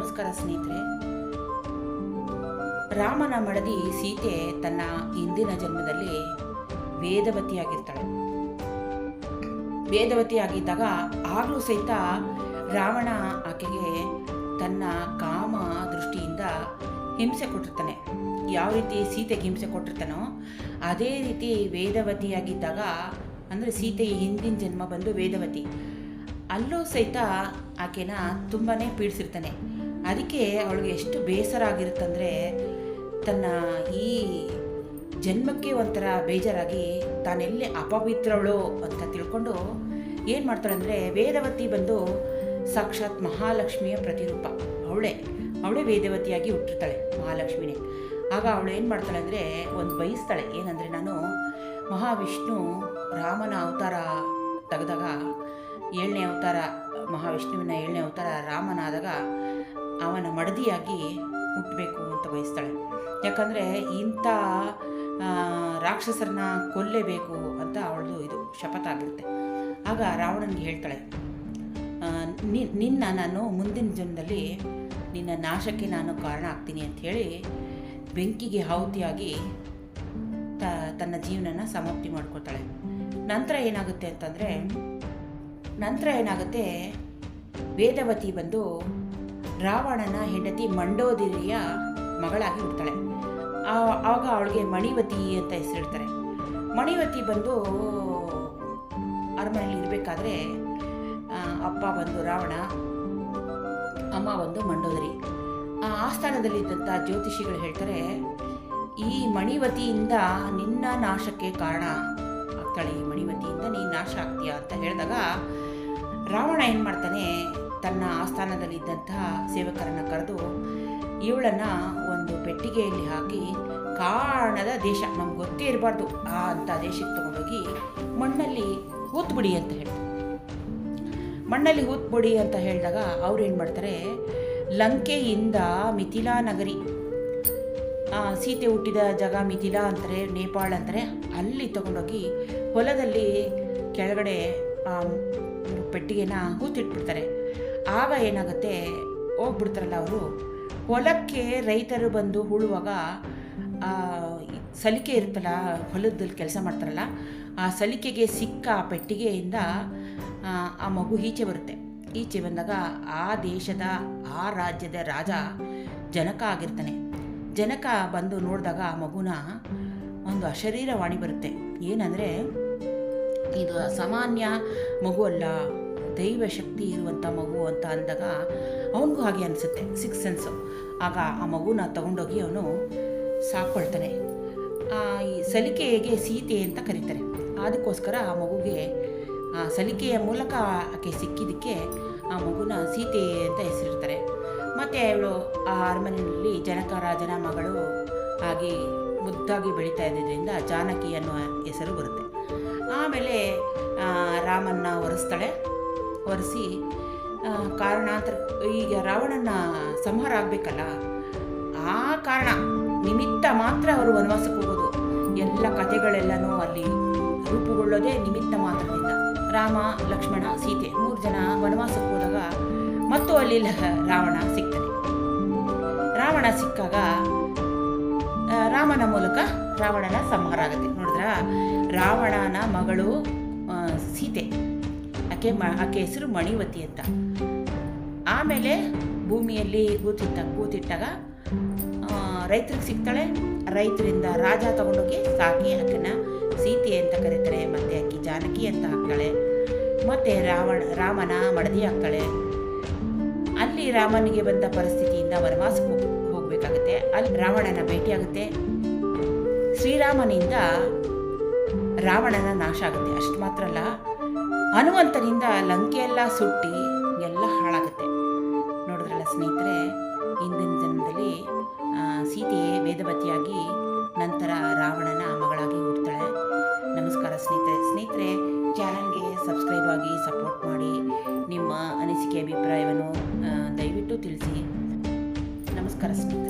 ನಮಸ್ಕಾರ ಸ್ನೇಹಿತರೆ. ರಾಮನ ಮಡದಿ ಸೀತೆ ತನ್ನ ಹಿಂದಿನ ಜನ್ಮದಲ್ಲಿ ವೇದವತಿಯಾಗಿರ್ತಾಳೆ. ವೇದವತಿಯಾಗಿದ್ದಾಗ ಆಗಲೂ ಸಹಿತ ರಾವಣ ಆಕೆಗೆ ತನ್ನ ಕಾಮ ದೃಷ್ಟಿಯಿಂದ ಹಿಂಸೆ ಕೊಟ್ಟಿರ್ತಾನೆ. ಯಾವ ರೀತಿ ಸೀತೆಗೆ ಹಿಂಸೆ ಕೊಟ್ಟಿರ್ತಾನೋ ಅದೇ ರೀತಿ ವೇದವತಿಯಾಗಿದ್ದಾಗ, ಅಂದರೆ ಸೀತೆಯ ಹಿಂದಿನ ಜನ್ಮ ಬಂದು ವೇದವತಿ. ಅಲ್ಲೂ ಸಹಿತ ಆಕೆನ ತುಂಬಾ ಪೀಡಿಸಿರ್ತಾನೆ. ಅದಕ್ಕೆ ಅವಳಿಗೆ ಎಷ್ಟು ಬೇಸರ ಆಗಿರುತ್ತಂದರೆ ತನ್ನ ಈ ಜನ್ಮಕ್ಕೆ ಒಂಥರ ಬೇಜಾರಾಗಿ ತಾನೆಲ್ಲಿ ಅಪವಿತ್ರಳು ಅಂತ ತಿಳ್ಕೊಂಡು ಏನು ಮಾಡ್ತಾಳೆ ಅಂದರೆ ವೇದವತಿ ಬಂದು ಸಾಕ್ಷಾತ್ ಮಹಾಲಕ್ಷ್ಮಿಯ ಪ್ರತಿರೂಪ. ಅವಳೇ ಅವಳೇ ವೇದವತಿಯಾಗಿ ಹುಟ್ಟಿರ್ತಾಳೆ ಮಹಾಲಕ್ಷ್ಮಿನೇ. ಆಗ ಅವಳು ಏನು ಮಾಡ್ತಾಳೆ ಅಂದರೆ ಒಂದು ಬಯಸ್ತಾಳೆ ಏನಂದರೆ ನಾನು ಮಹಾವಿಷ್ಣು ರಾಮನ ಅವತಾರ ತೆಗೆದಾಗ ಏಳನೇ ಅವತಾರ, ಮಹಾವಿಷ್ಣುವಿನ ಏಳನೇ ಅವತಾರ ರಾಮನಾದಾಗ ಅವನ ಮಡದಿಯಾಗಿ ಹುಟ್ಟಬೇಕು ಅಂತ ಬಯಸ್ತಾಳೆ. ಯಾಕಂದರೆ ಇಂಥ ರಾಕ್ಷಸರನ್ನ ಕೊಲ್ಲೇಬೇಕು ಅಂತ ಅವಳದು ಇದು ಶಪಥ ಆಗಿರುತ್ತೆ. ಆಗ ರಾವಣನಿಗೆ ಹೇಳ್ತಾಳೆ ನಿನ್ನ ನಾನು ಮುಂದಿನ ಜನ್ಮದಲ್ಲಿ ನಿನ್ನ ನಾಶಕ್ಕೆ ನಾನು ಕಾರಣ ಆಗ್ತೀನಿ ಅಂತ ಹೇಳಿ ಬೆಂಕಿಗೆ ಆಹುತಿಯಾಗಿ ತ, ತನ್ನ ಜೀವನನ ಸಮಾಪ್ತಿ ಮಾಡ್ಕೊತಾಳೆ. ನಂತರ ಏನಾಗುತ್ತೆ ಅಂತಂದರೆ, ನಂತರ ಏನಾಗುತ್ತೆ, ವೇದವತಿ ಬಂದು ರಾವಣನ ಹೆಂಡತಿ ಮಂಡೋದರಿಯ ಮಗಳಾಗಿ ಹುಡ್ತಾಳೆ ಆವಾಗ ಅವಳಿಗೆ ಮಣಿವತಿ ಅಂತ ಹೆಸರಿಡ್ತಾರೆ. ಮಣಿವತಿ ಬಂದು ಅರಮನೆಯಲ್ಲಿ ಇರಬೇಕಾದ್ರೆ ಅಪ್ಪ ಬಂದು ರಾವಣ, ಅಮ್ಮ ಬಂದು ಮಂಡೋದರಿ. ಆ ಆಸ್ಥಾನದಲ್ಲಿದ್ದಂಥ ಜ್ಯೋತಿಷಿಗಳು ಹೇಳ್ತಾರೆ, ಈ ಮಣಿವತಿಯಿಂದ ನಿನ್ನ ನಾಶಕ್ಕೆ ಕಾರಣ ಆಗ್ತಾಳೆ ಈ ಮಣಿವತಿಯಿಂದ ನೀನು ನಾಶ ಆಗ್ತೀಯಾ ಅಂತ ಹೇಳಿದಾಗ, ರಾವಣ ಏನು ಮಾಡ್ತಾನೆ ತನ್ನ ಆಸ್ಥಾನದಲ್ಲಿದ್ದಂತಹ ಸೇವಕರನ್ನು ಕರೆದು ಇವಳನ್ನು ಒಂದು ಪೆಟ್ಟಿಗೆಯಲ್ಲಿ ಹಾಕಿ, ಕಾಣದ ದೇಶ, ನಮ್ಗೆ ಗೊತ್ತೇ ಇರಬಾರ್ದು. ಆ ಅಂಥ ದೇಶಕ್ಕೆ ತಗೊಂಡೋಗಿ ಮಣ್ಣಲ್ಲಿ ಹೂತ್ಬಿಡಿ ಅಂತ ಹೇಳ್ತಾರೆ ಮಣ್ಣಲ್ಲಿ ಹೂತ್ಬಿಡಿ ಅಂತ ಹೇಳಿದಾಗ ಅವ್ರು ಏನು ಮಾಡ್ತಾರೆ, ಲಂಕೆಯಿಂದ ಮಿಥಿಲಾ ನಗರಿ ಸೀತೆ ಹುಟ್ಟಿದ ಜಾಗ ಮಿಥಿಲಾ ಅಂತಾರೆ, ನೇಪಾಳ ಅಂತಾರೆ, ಅಲ್ಲಿ ತಗೊಂಡೋಗಿ ಹೊಲದಲ್ಲಿ ಕೆಳಗಡೆ ಪೆಟ್ಟಿಗೆನ ಹೂತಿಟ್ಬಿಡ್ತಾರೆ ಆಗ ಏನಾಗುತ್ತೆ ಹೋಗ್ಬಿಡ್ತಾರಲ್ಲ ಅವರು. ಹೊಲಕ್ಕೆ ರೈತರು ಬಂದು ಹೂಳುವಾಗ ಸಲಿಕೆ ಇರುತ್ತಲ್ಲ ಹೊಲದಲ್ಲಿ ಕೆಲಸ ಮಾಡ್ತಾರಲ್ಲ ಆ ಸಲಿಕೆಗೆ ಸಿಕ್ಕ ಪೆಟ್ಟಿಗೆಯಿಂದ ಆ, ಆ ಮಗು ಈಚೆ ಬರುತ್ತೆ. ಈಚೆ ಬಂದಾಗ ಆ ದೇಶದ ಆ ರಾಜ್ಯದ ರಾಜ ಜನಕ ಆಗಿರ್ತಾನೆ. ಜನಕ ಬಂದು ನೋಡಿದಾಗ ಆ ಮಗುನ ಒಂದು ಅಶರೀರವಾಣಿ ಬರುತ್ತೆ. ಏನಂದರೆ ಇದು ಸಾಮಾನ್ಯ ಮಗು ಅಲ್ಲ. ದೈವ ಶಕ್ತಿ ಇರುವಂಥ ಮಗು ಅಂತ ಅಂದಾಗ ಅವನಿಗೂ ಹಾಗೆ ಅನಿಸುತ್ತೆ. ಸಿಕ್ಸ್ ಸೆನ್ಸು ಆಗ ಆ ಮಗುನ ತಗೊಂಡೋಗಿ ಅವನು ಸಾಕೊಳ್ತಾನೆ. ಈ ಸಲಿಕೆಗೆ ಸೀತೆ ಅಂತ ಕರೀತಾರೆ. ಅದಕ್ಕೋಸ್ಕರ ಆ ಮಗುಗೆ, ಆ ಸಲಿಕೆಯ ಮೂಲಕ ಆಕೆ ಸಿಕ್ಕಿದ್ದಕ್ಕೆ ಆ ಮಗುನ ಸೀತೆ ಅಂತ ಹೆಸರಿರ್ತಾರೆ ಮತ್ತು ಅವಳು ಆ ಅರಮನೆಯಲ್ಲಿ ಜನಕ, ರಾಜನ ಮಗಳು ಹಾಗೆ ಮುದ್ದಾಗಿ ಬೆಳೀತಾ ಇದ್ದಿದ್ದರಿಂದ ಜಾನಕಿ ಅನ್ನೋ ಹೆಸರು ಬರುತ್ತೆ. ಆಮೇಲೆ ರಾಮನ್ನ ಒರೆಸ್ತಾಳೆ ಒರೆಸಿ ಕಾರಣ ಕಾರಣಾಂತರ, ಈಗ ರಾವಣನ ಸಂಹಾರ ಆಗಬೇಕಲ್ಲ? ಆ ಕಾರಣ, ನಿಮಿತ್ತ ಮಾತ್ರ ಅವರು ವನವಾಸಕ್ಕೆ ಹೋಗೋದು. ಎಲ್ಲ ಕಥೆಗಳೆಲ್ಲನೂ ಅಲ್ಲಿ ರೂಪುಗೊಳ್ಳೋದೇ ನಿಮಿತ್ತ ಮಾತ್ರದಿಂದ. ರಾಮ, ಲಕ್ಷ್ಮಣ, ಸೀತೆ ಮೂರು ಜನ ವನವಾಸಕ್ಕೆ ಹೋದಾಗ ಮತ್ತು ಅಲ್ಲಿ ರಾವಣ ಸಿಗ್ತಾನೆ. ರಾವಣ ಸಿಕ್ಕಾಗ ರಾಮನ ಮೂಲಕ ರಾವಣನ ಸಂಹಾರ ಆಗುತ್ತೆ. ನೋಡಿದ್ರ? ರಾವಣನ ಮಗಳು ಸೀತೆ. ಆಕೆ ಮ, ಆಕೆ ಹೆಸರು ಮಣಿವತಿ ಅಂತ. ಆಮೇಲೆ ಭೂಮಿಯಲ್ಲಿ ಕೂತಿಟ್ಟ ಕೂತಿಟ್ಟಾಗ ರೈತರಿಗೆ ಸಿಗ್ತಾಳೆ. ರೈತರಿಂದ ರಾಜ ತಗೊಂಡೋಗಿ ಸಾಕಿ ಆಕೆನ ಸೀತೆ ಅಂತ ಕರೀತಾರೆ, ಮತ್ತು ಆಕೆ ಜಾನಕಿ ಅಂತ ಹಾಕ್ತಾಳೆ, ಮತ್ತು ರಾವಣ, ರಾಮನ ಮಡದಿ ಹಾಕ್ತಾಳೆ. ಅಲ್ಲಿ ರಾಮನಿಗೆ ಬಂದ ಪರಿಸ್ಥಿತಿಯಿಂದ ವನವಾಸಕ್ಕೆ ಹೋಗ್, ಹೋಗಬೇಕಾಗುತ್ತೆ. ಅಲ್ಲಿ ರಾವಣನ ಭೇಟಿಯಾಗುತ್ತೆ ಶ್ರೀರಾಮನಿಂದ ರಾವಣನ ನಾಶ ಆಗುತ್ತೆ. ಅಷ್ಟು ಮಾತ್ರ ಅಲ್ಲ ಹನುಮಂತನಿಂದ ಲಂಕೆಯೆಲ್ಲ ಸುಟ್ಟಿ ಎಲ್ಲ ಹಾಳಾಗುತ್ತೆ. ನೋಡಿದ್ರಲ್ಲ ಸ್ನೇಹಿತರೆ ಹಿಂದಿನ ದಿನದಲ್ಲಿ ಸೀತೆಯೇ ಸೀತೆ ವೇದವತಿಯಾಗಿ ನಂತರ ರಾವಣನ ಮಗಳಾಗಿ ಹುಡ್ತಾಳೆ ನಮಸ್ಕಾರ ಸ್ನೇಹಿತರೆ. ಸ್ನೇಹಿತರೆ, ಚಾನಲ್ಗೆ ಸಬ್ಸ್ಕ್ರೈಬ್ ಆಗಿ ಸಪೋರ್ಟ್ ಮಾಡಿ. ನಿಮ್ಮ ಅನಿಸಿಕೆ ಅಭಿಪ್ರಾಯವನ್ನು ದಯವಿಟ್ಟು ತಿಳಿಸಿ. ನಮಸ್ಕಾರ ಸ್ನೇಹಿತರೆ.